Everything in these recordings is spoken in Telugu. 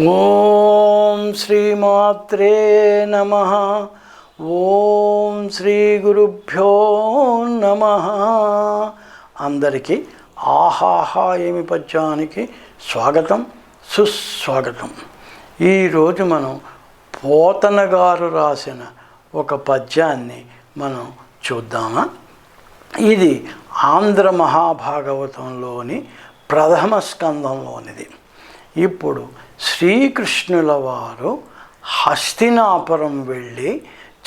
ఓం శ్రీమాత్రే నమ. ఓం శ్రీ గురుభ్యో నమ. అందరికీ ఆహాహా ఏమి పద్యానికి స్వాగతం సుస్వాగతం. ఈరోజు మనం పోతన గారు రాసిన ఒక పద్యాన్ని మనం చూద్దామా? ఇది ఆంధ్ర మహాభాగవతంలోని ప్రథమ స్కందంలోనిది. ఇప్పుడు శ్రీకృష్ణుల వారు హస్తినాపురం వెళ్ళి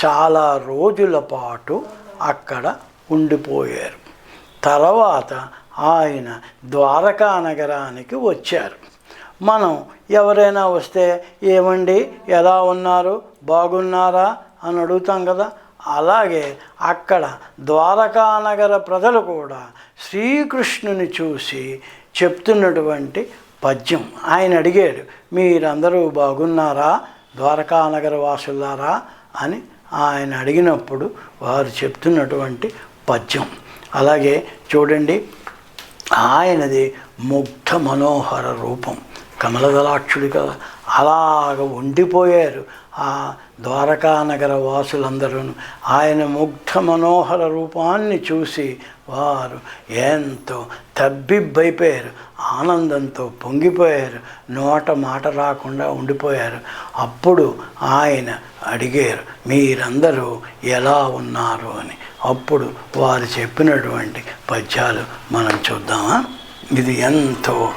చాలా రోజుల పాటు అక్కడ ఉండిపోయారు. తర్వాత ఆయన ద్వారకా నగరానికి వచ్చారు. మనం ఎవరైనా వస్తే ఏమండి ఎలా ఉన్నారు బాగున్నారా అని అడుగుతాం కదా. అలాగే అక్కడ ద్వారకానగర ప్రజలు కూడా శ్రీకృష్ణుని చూసి చెప్తున్నటువంటి పద్యం. ఆయన అడిగాడు మీరందరూ బాగున్నారా? ద్వారకానగర వాసులారా? అని ఆయన అడిగినప్పుడు వారు చెప్తున్నటువంటి పద్యం. అలాగే చూడండి ఆయనది ముగ్ధ మనోహర రూపం. కమలదలాక్షుడిగా అలాగ ఉండిపోయారు. ఆ ద్వారకానగర వాసులందరూ ఆయన ముగ్ధ మనోహర రూపాన్ని చూసి వారు ఎంతో తబ్బిబ్బైపోయారు. ఆనందంతో పొంగిపోయారు. నోట మాట రాకుండా ఉండిపోయారు. అప్పుడు ఆయన అడిగారు మీరందరూ ఎలా ఉన్నారు? అని. అప్పుడు వారు చెప్పినటువంటి పద్యాలు మనం చూద్దామా? ఇది ఎంతో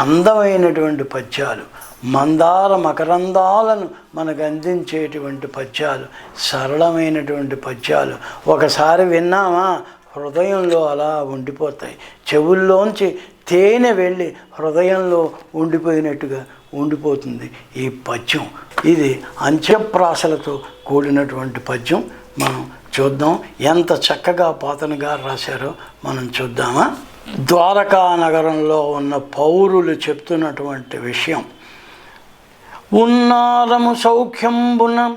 అందమైనటువంటి పద్యాలు. మందార మకరందాలను మనకు అందించేటువంటి పద్యాలు సరళమైనటువంటి పద్యాలు. ఒకసారి విన్నామా? హృదయంలో అలా ఉండిపోతాయి. చెవుల్లోంచి తేనె వెళ్ళి హృదయంలో ఉండిపోయినట్టుగా ఉండిపోతుంది ఈ పద్యం. ఇది అంత్యప్రాసలతో కూడినటువంటి పద్యం. మనం చూద్దాం. ఎంత చక్కగా పాతనుగా రాశారో మనం చూద్దామా? ద్వారకా నగరంలో ఉన్న పౌరులు చెప్తున్నటువంటి విషయం. ఉన్నారము సౌఖ్యంబున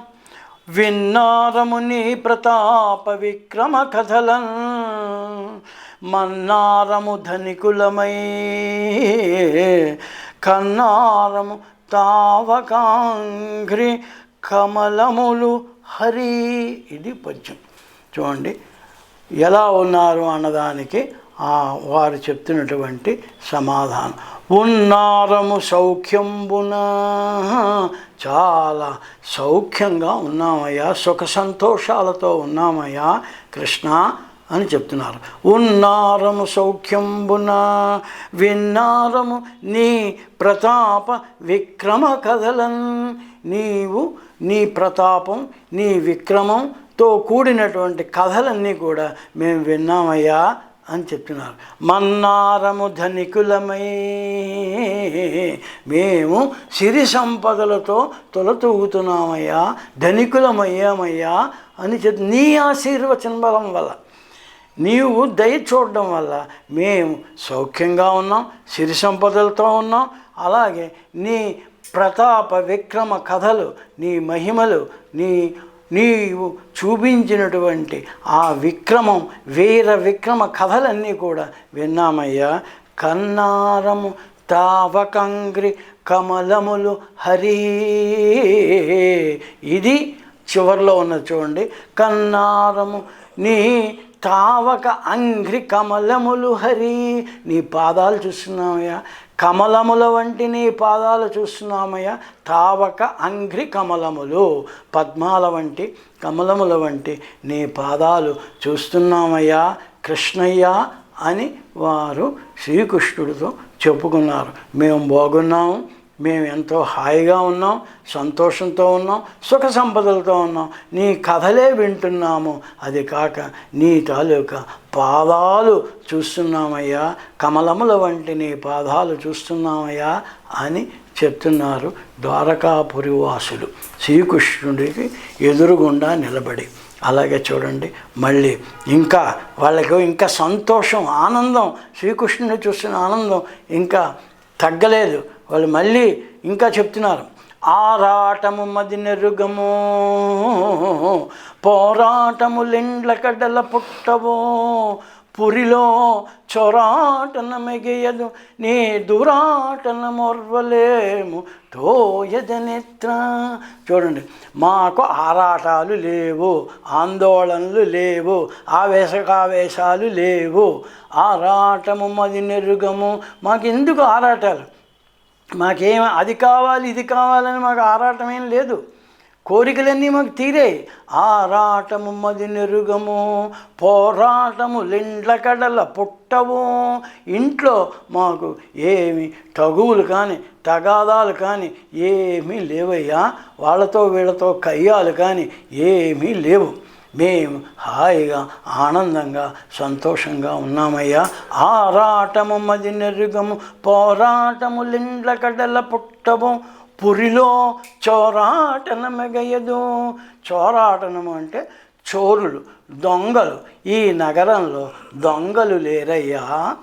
విన్నారము నీ ప్రతాప విక్రమ కథలం. మన్నారము ధనికులమై కన్నారము తావకాంఘ్రి కమలములు హరి. ఇది పద్యం. చూడండి ఎలా ఉన్నారు అన్నదానికి ఆ వారు చెప్తున్నటువంటి సమాధానం. ఉన్నారము సౌఖ్యంబున. చాలా సౌఖ్యంగా ఉన్నామయ్యా సుఖ సంతోషాలతో ఉన్నామయ్యా కృష్ణ అని చెప్తున్నారు. ఉన్నారము సౌఖ్యంబున విన్నారము నీ ప్రతాప విక్రమ కథలన్ నీవు నీ ప్రతాపం నీ విక్రమంతో కూడినటువంటి కథలన్నీ కూడా మేము విన్నామయ్యా. అని చెప్తున్నారు మన్నారము ధనికులమై మేము సిరి సంపదలతో తొలతూగుతున్నామయ్యా ధనికులమయ్యామయ్యా అని చెప్ నీ ఆశీర్వచన బలం వల్ల నీవు దయ చూడడం వల్ల మేము సౌఖ్యంగా ఉన్నాం సిరి సంపదలతో ఉన్నాం. అలాగే నీ ప్రతాప విక్రమ కథలు నీ మహిమలు నీ నీవు చూపించినటువంటి ఆ విక్రమం వీర విక్రమ కథలన్నీ కూడా విన్నామయ్యా. కన్నారము తావకంగ్రి కమలములు హరి. ఇది చివరిలో ఉన్నది చూడండి. కన్నారము నీ తావక అంఘ్రి కమలములు హరి నీ పాదాలు చూస్తున్నామయ్యా. కమలముల వంటి నీ పాదాలు చూస్తున్నామయ్యా. తావక అంఘ్రి కమలములు పద్మాల వంటి కమలముల వంటి నీ పాదాలు చూస్తున్నామయ్యా. కృష్ణయ్య అని వారు శ్రీకృష్ణుడితో చెప్పుకున్నారు. మేము బాగున్నాము మేము ఎంతో హాయిగా ఉన్నాం సంతోషంతో ఉన్నాం సుఖ సంపదలతో ఉన్నాం. నీ కథలే వింటున్నాము. అది కాక నీ తాలూకా పాదాలు చూస్తున్నామయ్యా. కమలముల వంటి నీ పాదాలు చూస్తున్నామయ్యా అని చెప్తున్నారు ద్వారకాపురి వాసులు. శ్రీకృష్ణుడికి ఎదురుగుండా నిలబడి. అలాగే చూడండి మళ్ళీ ఇంకా వాళ్ళకు ఇంకా సంతోషం ఆనందం శ్రీకృష్ణుని చూస్తున్న ఆనందం ఇంకా తగ్గలేదు. వాళ్ళు మళ్ళీ ఇంకా చెప్తున్నారు ఆరాటము మది నెరుగము పోరాటము లెండ్ల కడ్డల పుట్టవో పురిలో చొరాటన మెగయదు నీ దురాటన మొర్వలేము తోయజనేత్ర చూడండి మాకు ఆరాటాలు లేవు ఆందోళనలు లేవు ఆవేశకావేశాలు లేవు ఆరాటము మది నెరుగము మాకెందుకు ఆరాటాలు? మాకేం అది కావాలి ఇది కావాలని మాకు ఆరాటం ఏం లేదు. కోరికలన్నీ మాకు తీరే. ఆరాటము మది నెరుగము పోరాటము లిండ్ల కడల పుట్టవు. ఇంట్లో మాకు ఏమి తగువులు కానీ తగాదాలు కానీ ఏమీ లేవయ్యా. వాళ్ళతో వీళ్ళతో కయ్యాలు కానీ ఏమీ లేవు. మేము హాయిగా ఆనందంగా సంతోషంగా ఉన్నామయ్యా. ఆరాటము మది నెరుగము పోరాటము లిండ్ల కడల పుట్టము పురిలో చోరాటన మెగయదు చోరాటనము అంటే చోరులు దొంగలు. ఈ నగరంలో దొంగలు లేరయ్యా.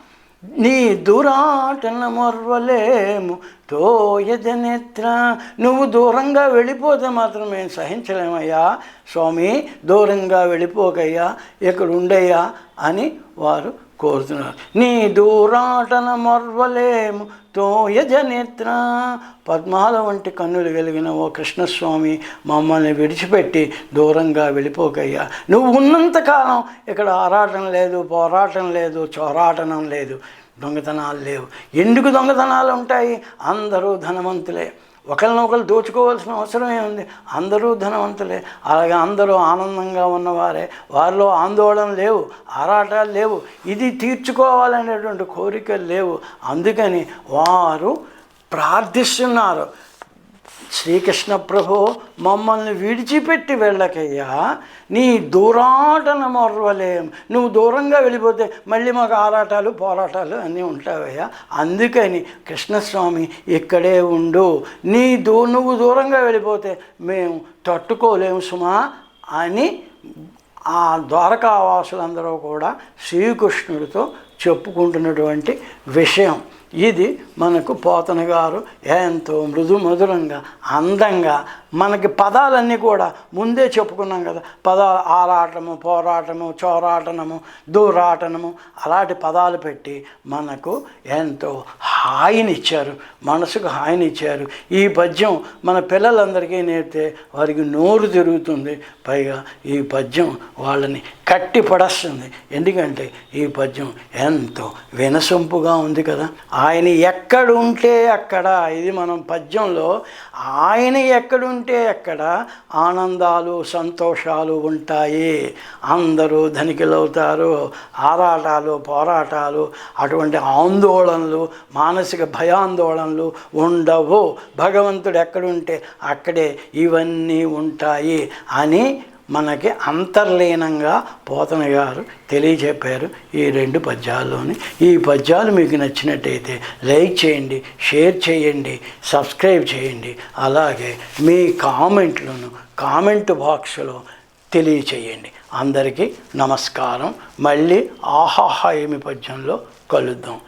నీ దురాటన మొర్వలేము తోయజనేత్ర నువ్వు దూరంగా వెళ్ళిపోతే మాత్రం మేము సహించలేమయ్యా. స్వామి దూరంగా వెళ్ళిపోకయ్యా. ఇక్కడ ఉండయ్యా అని వారు కోరుతున్నారు నీ దూరాటన మొర్వలేము తోయజనేత్ర పద్మాల వంటి కన్నులు కలిగిన ఓ కృష్ణస్వామి మమ్మల్ని విడిచిపెట్టి దూరంగా వెళ్ళిపోకయ్యా. నువ్వు ఉన్నంతకాలం ఇక్కడ ఆరాటం లేదు పోరాటం లేదు చోరాటనం లేదు. దొంగతనాలు లేవు. ఎందుకు దొంగతనాలు ఉంటాయి? అందరూ ధనవంతులే. ఒకరినొకరు దోచుకోవాల్సిన అవసరం ఏముంది? అందరూ ధనవంతులే. అలాగే అందరూ ఆనందంగా ఉన్నవారే. వారిలో ఆందోళన లేవు ఆరాటాలు లేవు. ఇది తీర్చుకోవాలనేటువంటి కోరికలు లేవు. అందుకని వారు ప్రార్థిస్తున్నారు. శ్రీకృష్ణ ప్రభు మమ్మల్ని విడిచిపెట్టి వెళ్ళకయ్యా. నీ దూరాటన మొర్వలేం. నువ్వు దూరంగా వెళ్ళిపోతే మళ్ళీ మాకు ఆరాటాలు పోరాటాలు అన్నీ ఉంటావయ్యా. అందుకని కృష్ణస్వామి ఇక్కడే ఉండు. నీ దూ నువ్వు దూరంగా వెళ్ళిపోతే మేము తట్టుకోలేము సుమా అని ఆ ద్వారకావాసులందరూ కూడా శ్రీకృష్ణుడితో చెప్పుకుంటున్నటువంటి విషయం. ఇది మనకు పోతన గారు ఎంతో మృదు మధురంగా అందంగా మనకి పదాలన్నీ కూడా ముందే చెప్పుకున్నాం కదా. పదాలు ఆరాటము పోరాటము చోరాటనము దూరాటనము అలాంటి పదాలు పెట్టి మనకు ఎంతో హాయినిచ్చారు. మనసుకు హాయినిచ్చారు. ఈ పద్యం మన పిల్లలందరికీ నేర్పితే వారికి నోరు తిరుగుతుంది. పైగా ఈ పద్యం వాళ్ళని కట్టి పడస్తుంది ఎందుకంటే ఈ పద్యం ఎంతో వినసొంపుగా ఉంది కదా. ఆయన ఎక్కడుంటే అక్కడ ఇది మనం పద్యంలో ఆయన ఎక్కడుంటే అక్కడ ఆనందాలు సంతోషాలు ఉంటాయి. అందరూ ధనికులవుతారు. ఆరాటాలు పోరాటాలు అటువంటి ఆందోళనలు మానసిక భయాందోళనలు ఉండవు. భగవంతుడు ఎక్కడుంటే అక్కడే ఇవన్నీ ఉంటాయి అని మనకి అంతర్లీనంగా పోతన గారు తెలియజెప్పారు ఈ రెండు పద్యాల్లోని. ఈ పద్యాలు మీకు నచ్చినట్టయితే లైక్ చేయండి షేర్ చేయండి సబ్స్క్రైబ్ చేయండి. అలాగే మీ కామెంట్లను కామెంట్ బాక్స్లో తెలియచేయండి. అందరికీ నమస్కారం. మళ్ళీ ఆహాహా ఏమి పద్యంలో కలుద్దాం.